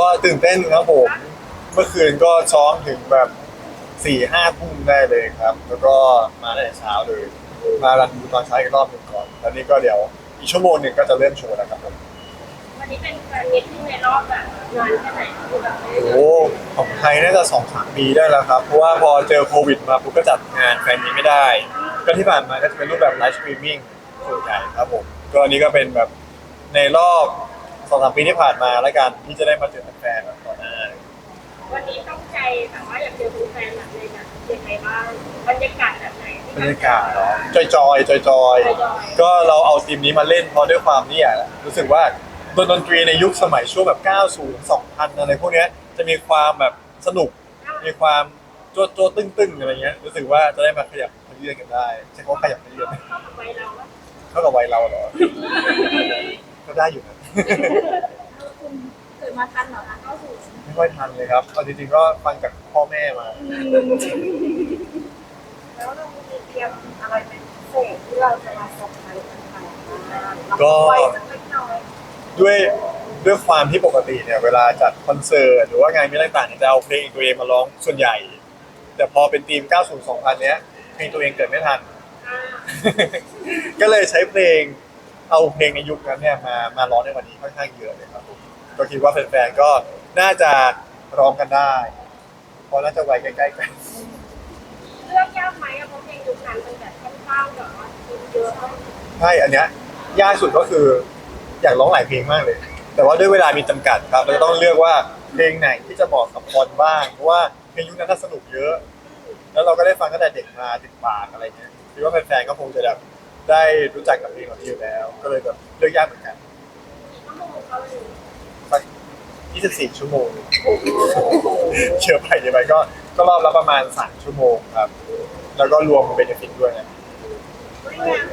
ก็ตื่นเต้นครับผม เมื่อคืนก็ซ้อมถึงแบบสี่ห้าทุ่มได้เลยครับ แล้วก็มาตั้งแต่เช้าเลย มารันดูตอนเช้าอีกรอบหนึ่งก่อน แล้วนี่ก็เดี๋ยวอีกชั่วโมงหนึ่งก็จะเริ่มโชว์แล้วครับผมวันนี้เป็นแฟนมิตติ้งในรอบแบบนานแค่ไหนคือแบบไม่ได้โอ้ของไทยน่าจะสองสามปีได้แล้วครับ เพราะว่าพอเจอโควิดมาปุ๊บก็จัดงานแฟนมีตไม่ได้ ก็ที่ผ่านมาก็จะเป็นรูปแบบไลฟ์สตรีมมิ่งส่วนใหญ่ครับผม ก็อันนี้ก็เป็นแบบในรอบ สองสามปีที่ผ่านมาแล้วกันที่จะได้มาเจอแฟนๆแบบต่อหน้าวันนี้ต้องใจแบบว่าอยากเจอแฟนแบบในแบบยังไงบ้างบรรยากาศแบบไหนบรรยากาศเนาะจอยจอยจอยจอยๆ ก็เราเอาทีมนี้มาเล่นเพราะด้วยความเนี่ยรู้สึกว่าดนดนตรีในยุคสมัยช่วงแบบ 90 2000 อะไรพวกเนี้ยจะมีความแบบสนุก มีความโจ๊ะโจ๊ะตึ้งตึ้งๆอะไรเงี้ยรู้สึกว่าจะได้มาขยับขยื่นกันได้ใช่เขาขยับขยื่นเข้ากับวัยเราว่าเท่ากับวัยเราเหรอ ก็ได้อยู่นะคุณเกิดมาทันเหรอคะเข้าสู่ไม่ค่อยทันเลยครับเอาจริงๆก็ฟังจากพ่อแม่มา แล้วเรามีเตรียมอะไรเป็นพิเศษที่เราจะมาส่งให้แฟนๆก็ ไว้สักเล็กน้อยด้วยด้วยความที่ปกติเนี่ยเวลาจัดคอนเสิร์ตหรือว่างานมีต่างๆเนี่ยจะเอาเพลงตัวเองมาร้องส่วนใหญ่ แต่พอเป็นทีม 90 2000 เนี้ยเพลงตัวเองเกิดไม่ทัน อ่า ก็เลยใช้เพลง เอาเพลงในยุคนั้นเนี่ยมามาร้องในวันนี้ค่อนข้างเยอะเลยครับผมก็คิดว่าแฟนๆก็น่าจะร้องกันได้เพราะน่าจะไว้ใกล้ๆกัน เลือกยากไหมอะเพราะเพลงยุคนั้นมันแบบค่อนข้างแบบว่าคนเยอะมากใช่อันเนี้ยยากสุดก็คืออยากร้องหลายเพลงมากเลย แต่ว่าด้วยเวลามีจำกัดครับเราจะต้องเลือกว่าเพลงไหนที่จะเหมาะกับคนบ้างเพราะว่าเพลงยุคนั้นน่าสนุกเยอะ แล้วเราก็ได้ฟังตั้งแต่เด็กมาติดปากอะไรเงี้ยคิดว่าแฟนๆก็คงจะแบบ ได้รู้จักกับเพลงเหล่านี้อยู่แล้ว ก็เลยแบบเลือกยากเหมือนกันชั่วโมงเขาเลยสัก24 ชั่วโมงเชื่อไปเดี๋ยวไปก็ก็รอบละประมาณ 3 ชั่วโมงครับ แล้วก็รวมเบนฟิตด้วยนะด้วยงาน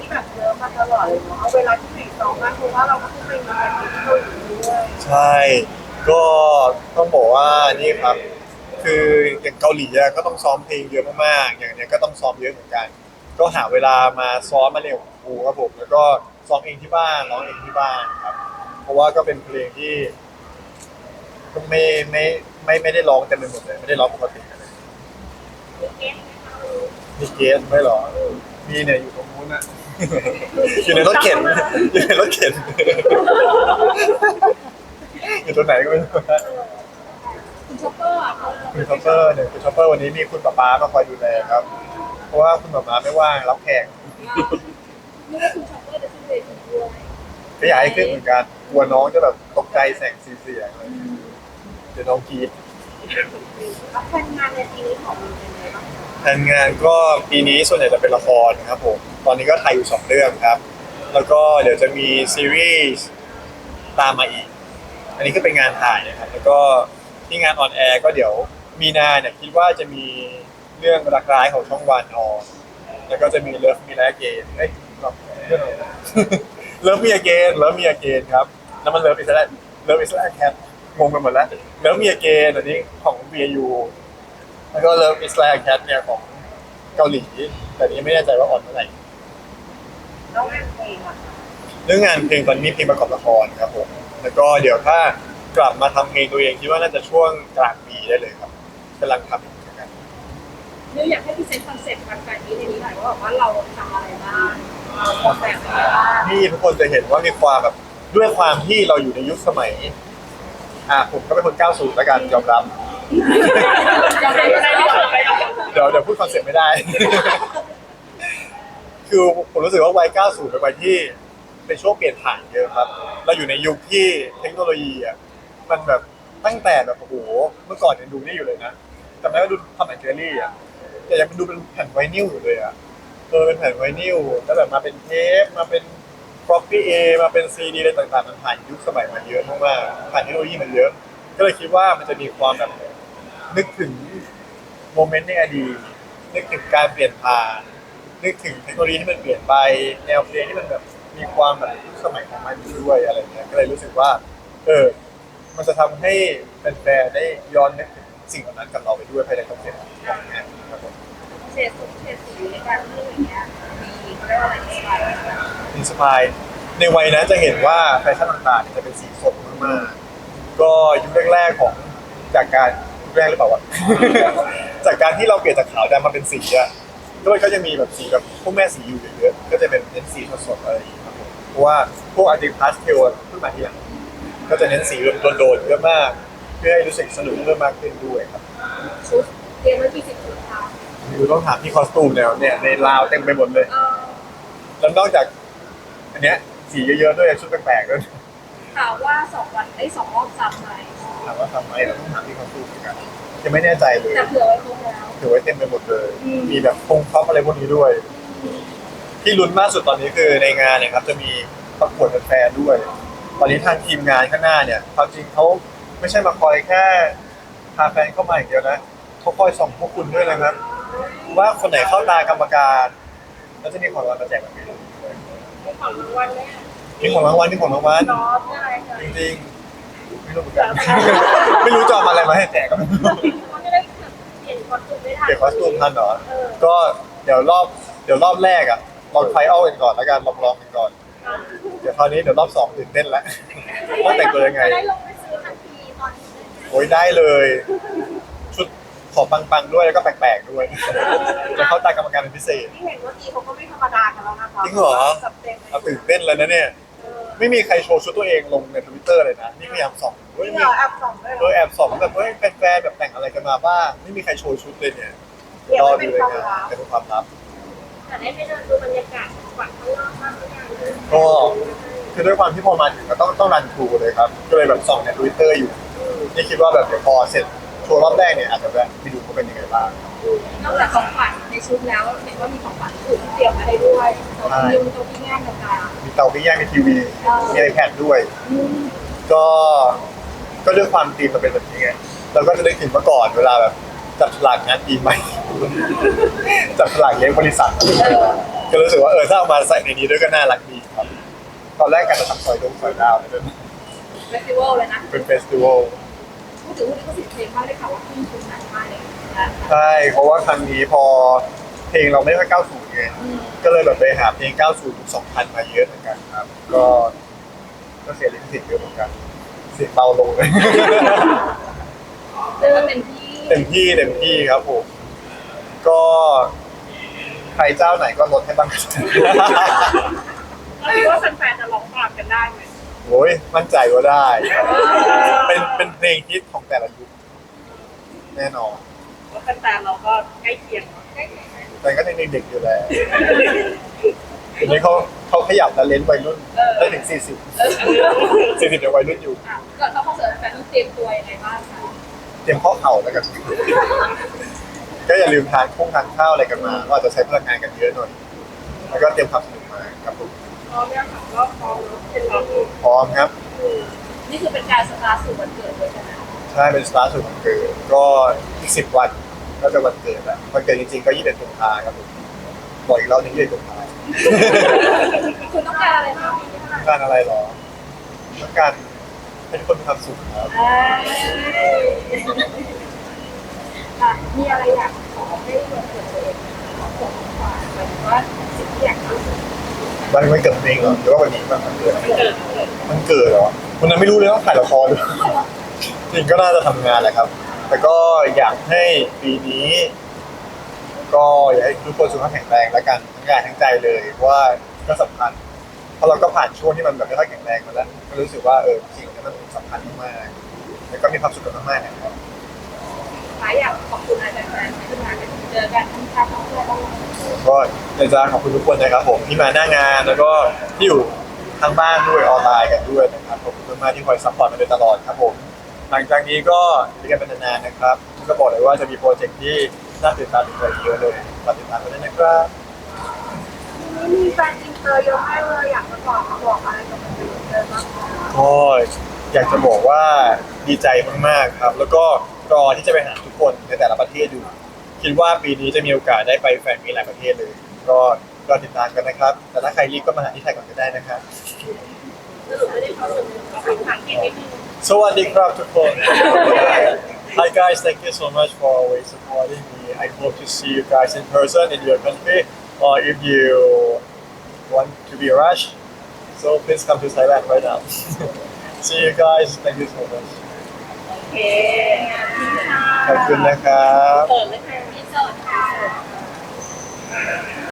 ที่แบบเยอะมาตลอดเลยเนาะเอาเวลาที่ไหนซ้อมมากเพราะว่าเราก็ต้องไปงานที่เกาหลีด้วยใช่ ก็ต้องบอกว่านี่ครับ คืออย่างเกาหลีอะก็ต้องซ้อมเพลงเยอะมากๆอย่างเนี้ยก็ต้องซ้อมเยอะเหมือนกัน ก็หาเวลามาซ้อมมาเร็วกับครูครับผมแล้วก็ซ้อมเองที่บ้านร้องเองที่บ้านครับ เพราะว่าก็เป็นเพลงที่ก็ไม่ไม่ไม่ไม่ได้ร้องเต็มไปหมดเลยไม่ได้ร้องปกติเลยมีเกสไหมคะมีเกสไหม่หรอมีเนี่ยอยู่ตรงนู้นนะอยู่ในรถเข็นอยู่ในรถเข็นอยู่ตรงไหนก็ไม่รู้นะคุณช็อปเปอร์อะเขาคุณช็อปเปอร์เนี่ยคุณช็อปเปอร์วันนี้มีคุณป๊าป๊ามาคอยดูแลครับ เพราะว่าคุณป๊าป๊าไม่ว่างรับแขกไม่ได้คุณช็อปเปอร์จะขึ้นเวทีด้วยก็อยากให้ขึ้นเหมือนกันกลัวน้องจะแบบตกใจแสงสีเสียงอะไรอย่างเงี้ยเดี๋ยวน้องกรีดรับแฟนงานในปีนี้ของมันเป็นไงบ้างคะแผนงานก็ปีนี้ส่วนใหญ่จะเป็นละครครับผมตอนนี้ก็ถ่ายอยู่สองเรื่องครับ แล้วก็เดี๋ยวจะมีซีรีส์ตามมาอีก อันนี้ก็เป็นงานถ่ายนะครับ แล้วก็ที่งานออนแอร์ก็เดี๋ยวมีนาเนี่ยคิดว่าจะมี เรื่องรักร้ายของช่องวันออนแล้วก็จะมีเลิฟมีแลเกนเอ้ยเรื่องอะไรนะเลิฟมีอเกนเลิฟมีอเกนครับแล้วมันเลิฟอิสระเลิฟอิสระแคทงงไปหมดแล้วเลิฟมีอเกนอันนี้ของ VU แล้วก็เลิฟอิสระแคทเนี่ยของเกาหลีแต่นี้ไม่แน่ใจว่าออนเมื่อไหร่แล้วงานเพลงอะเรื่องงานเพลงตอนนี้เพลงประกอบละครครับผมแล้วก็เดี๋ยวถ้ากลับมาทำเพลงตัวเองคิดว่าน่าจะช่วงกลางปีได้เลยครับกำลังทำอยู่เหมือ นกันนิวอยากให้พรีเซนต์คอนเซ็ปต์การแฟนนี้ในนี้หน่อยว่าแบบว่าเราทำอะไรบ้างเราออกแบบอะไรบ้างนี่ทุกคนจะเห็นว่ามีความแบบด้วยความที่เราอยู่ในยุคสมัยอะผมก็เป็นคน90แล้วกันยอมรับจะเป็นอะไรที่สุดไปเดี๋ยวเดี๋ยวพูดคอนเซ็ปต์ไม่ได้ คือผมรู้สึกว่าวัย90เป็นวัยที่เป็นช่วงเปลี่ยนผ่านเยอะครับ เราอยู่ในยุคที่เทคโนโลยีอะมันแบบตั้งแต่แบบโอ้โหเมื่อก่อนยังดูนี่อยู่เลยนะจำได้ว่าดูทำแผ่นเจอรี่อะ แต่ยังดูเป็นแผ่นไวนิลอยู่เลยอะเออเป็นแผ่นไวนิลแล้วแบบมาเป็นเทปมาเป็นฟล็อปปี้เอมาเป็นซีดีอะไรต่างๆมันผ่านยุคสมัยมาเยอะมากๆผ่านเทคโนโลยีมันเยอะ ก็เลยคิดว่ามันจะมีความแบบนึกถึงโมเมนต์ในอดีตนึกถึงการเปลี่ยนผ่านนึกถึงเทคโนโลยีที่มันเปลี่ยนไปแนวเพลงที่มันแบบมีความแบบยุคสมัยของมันด้วยอะไรเงี้ยก็เลยรู้สึกว่า เออ มันจะทำให้แฟนๆได้ย้อนนึกถึงสิ่งเหล่านั้นกับเราไปด้วยภายในคอนเซ็ปต์ของงาน เฉดสุดเฉดสีในการที่อย่างเงี้ยมีเขาเรียกว่าอะไรสไตล์อะไรอินสปายในวัยนั้นจะเห็นว่าแฟชั่นต่างๆเนี่ยจะเป็นสีสดมากๆก็ยุคแรกๆของจากการยุคแรกหรือเปล่าวะ จากการที่เราเปลี่ยนจากขาวดำมาเป็นสีอะก็มันก็จะมีแบบสีแบบพวกแม่สีอยู่เยอะๆก็จะเป็นเน้นสีสดๆอะไรอย่างเงี้ยครับผมเพราะว่าพวกอาร์ติพาสเทลเพิ่งมาทีหลังก็จะเน้นสีโดดๆเยอะมาก เพื่อให้รู้สึกสนุกเพิ่มมากขึ้นด้วยครับชุดเตรียมไว้กี่สิบชุด คะคือต้องถามที่คอสตูมแล้วเนี่ยในลาวเต็มไปหมดเลย เออแล้วนอกจาก อันเนี้ยสีเยอะๆด้วยชุดแปลกๆด้วยถามว่าสองวันได้สองรอบซ้ำไหมถามว่าทำไมเราต้องถามที่คอสตูมเหมือนกันยังไม่แน่ใจเลยแต่เผื่อไว้ครบแล้ว ถือไว้เต็มไปหมดเลย อืม มีแบบพงท็อปอะไรพวกนี้ด้วย ที่ลุ้นมากสุดตอนนี้คือในงานเนี่ยครับ จะมีประกวดแฟนๆด้วย ตอนนี้ทางทีมงานข้างหน้าเนี่ยความจริงเขาไม่ใช่มาคอยแค่พาแฟนเข้ามาอย่างเดียวนะเขาคอยส่องพวกคุณด้วยนะครับ ว่าคนไหนเข้าตากรรมการแล้วจะมีของรางวัลมาแจกแบบนี้ด้วยมีของรางวัลไหมมีของรางวัลมีของรางวัลซอสอะไรกันจริงๆไม่รู้เหมือนกันไม่รู้จะเอามาอะไรมาให้แจกก็ไม่รู้เขาจะได้เปลี่ยนคอสตูมได้ทันเปลี่ยนคอสตูมทันเหรอเออก็เดี๋ยวรอบเดี๋ยวรอบแรกอะลองไฟเอากันก่อนแล้วกันลองลองกันก่อน เดี๋ยวคราวนี้เดี๋ยวรอบสองตื่นเต้นแล้วว่าแต่งตัวยังไงจะได้ลงไปซื้อทันทีตอนนี้เลยโอ้ยได้เลยชุด ขอปังๆด้วยแล้วก็แปลกๆด้วยจะเข้าตากรรมการเป็นพิเศษ ที่เห็นว่าทีเขาก็ไม่ธรรมดากันแล้วนะคะจริงเหรอ จัดเต็มเอาตื่นเต้นเลยนะเนี่ย เออไม่มีใครโชว์ชุดตัวเองลงในทวิตเตอร์เลยนะ นี่พยายามส่องเฮ้ยนี่มีเหรอแอบส่องด้วยเหรเอออแอบส่องแบบเฮ้ยแฟนๆแบบแต่งอะไรกันมาบ้างไม่มีใครโชว์ชุดเลยเนี่ยเก็บรอไว้ดูเป็นเลยความนะลับเป็นความลับ แต่ได้ไปเดินดูบรรยากาศฝั่งข้างนอกบ้างหรือยังก็คือด้วยความที่พอมาถึงก็ต้องต้องรันทรูเลยครับ ก็เลยแบบส่องในทวิตเตอร์อยู่นี่คิดว่าแบบเดี๋ยวพอเสร็จ โชว์รอบแรกเนี่ยอาจจะแบบไปดูเขาเป็นยังไงบ้าง นอกจากของขวัญในชุดแล้วเห็นว่ามีของขวัญอื่นที่เตรียมมาให้ด้วยตัวพิมพ์ตัวพิมพ์งานต่าง มีเตาปิ้งย่างมีทีวีเออมีไอแพดด้วย ๆ อืมก็ก็ด้วยความธีมมันเป็นแบบนี้ไงเราก็จะได้ถึงเมื่อก่อนเวลาแบบจับฉลากงานปีใหม่ จับฉลากเลี้ยงบริษัทเออก็รู้สึกว่าเออถ้าเอามาใส่ในนี้ด้วยก็น่ารักดีครับ ตอนแรกกันจะทำซอยดงซอยดาวเลยเฟสติวัลเลยนะเป็นเฟสติวัล พูดถึงวันนี้ก็สิบเพลงมากเลยค่ะว่าขึ้นชุดหนักมากเลยนะใช่เพราะว่าครั้งนี้พอเพลงเราไม่ค่อย90ไงอืมก็เลยแบบไปหาเพลง90 2000มาเยอะเหมือนกันครับ ก็ก็เสียลิขสิทธิ์เยอะเหมือนกันเสียงเบาลงเลยเดินเต็มที่เต็มที่เต็มที่ครับผมก็ใครเจ้าไหนก็ลดให้บ้าง แล้วคิดว่าแฟนๆจะร้องตามกันได้ไหม โอ้ยมั่นใจว่าได้ เป็นเป็นเพลงฮิตของแต่ละยุคแน่นอน ว่าแฟนๆเราก็ใกล้เคียงใกล้เคียงแต่ก็ยังเด็กๆอยู่แล้วทีนี้เขาเขาขยับและเลนส์วัยรุ่นได้ถึง40 40ยังวัยรุ่นอยู่ อะก่อนเข้าคอนเสิร์ตแฟนต้องเตรียมตัวยังไงบ้างคะเตรียมข้อเข่าแล้วกัน ก็อย่าลืมทานข้งทานข้าวอะไรกันมาก็อาจจะใช้พลังงานกันเยอะหน่อย แล้วก็เตรียมความสนุกมาครับผมพ ร้อมยังค่ะก็พร้อมแล้วเป็นเราพร้อมครับนี่คือเป็นการสตาร์ทสู่วันเกิดเลยใช่ไหมใช่เป็นสตาร์ทสุดวันเกิดก็อีกสิบวันก็จะวันเกิดแล้ววันเกิดจริงๆก็ยี่สิบเอ็ดกุมภาครับผมบอกอีกรอบหนึงยี่สิบเอ็ดกุมภาคุณต้องการอะไรบ้างต้องการอะไรหรอต้องการให้ทุกคนมีความสุขครับ อ่าอะมีอะไรอยากขอให้วันเกิดตัวเองขอของขวัญหมายถึงว่าสิ่งที่อยากทำ วันวันเกิดเองเหรอหรือว่าวันนี้มันเกิดมันเกิดเหรอวันนั้นไม่รู้เลยว่าถ่ายละครจริงก็น่าจะทำงานแหละครับ แต่ก็อยากให้ปีนี้ ก็อยากให้ทุกคนสุขภาพแข็งแรงแล้วกันทั้งกายทั้งใจเลยว่าก็สำคัญเพราะเราก็ผ่านช่วงที่มันแบบไม่ค่อยแข็งแรงมาแล้วก็รู้สึกว่าเออสิ่งนี้มันสำคัญมากแล้วก็มีความสุขกันมากๆนะครับ หลายอยากขอบคุณอาจารย์แฟนที่มากันเจอกันทั้งชาติทั้งเพื่อนบ้างก็อยากจะขอบคุณทุกคนนะครับผมที่มาหน้างานแล้วก็ที่อยู่ทางบ้านด้วยออนไลน์กันด้วยนะครับขอบคุณมากๆที่คอยซัพพอร์ตมาโดยตลอดครับผมหลังจากนี้ก็อยู่กันเป็นนานๆนะครับก็บอกเลยว่าจะมีโปรเจกต์ที่น่าติดตามอีกเยอะเลยฝากติดตามกันด้วยนะครับมีแฟนอินเตอร์เยอะมากเลยอยากจะบอกมาบอกอะไรกับมันอินเตอร์บ้างคะก็อยากจะบอกว่าดีใจมากๆครับ แล้วก็ รอที่จะไปหาทุกคนในแต่ละประเทศดูคิดว่าปีนี้จะมีโอกาสได้ไปแฟนมีตหลายประเทศเลย ก็รอติดตามกันนะครับ แต่ถ้าใครรีบก็มาหาที่ไทยก่อนก็ได้นะครับ สรุปไม่ได้เขาสนุกก็เป็นผ่านเกมนิดนึงสวัสดีครับทุกคน Hi guys, thank you so much for always supporting me. I hope to see you guys in person in your country, or if you want to be rushed, so please come to Thailand right now. see you guys. Thank you so much. คขอบคุณนะครับเปิดเลยค่ะ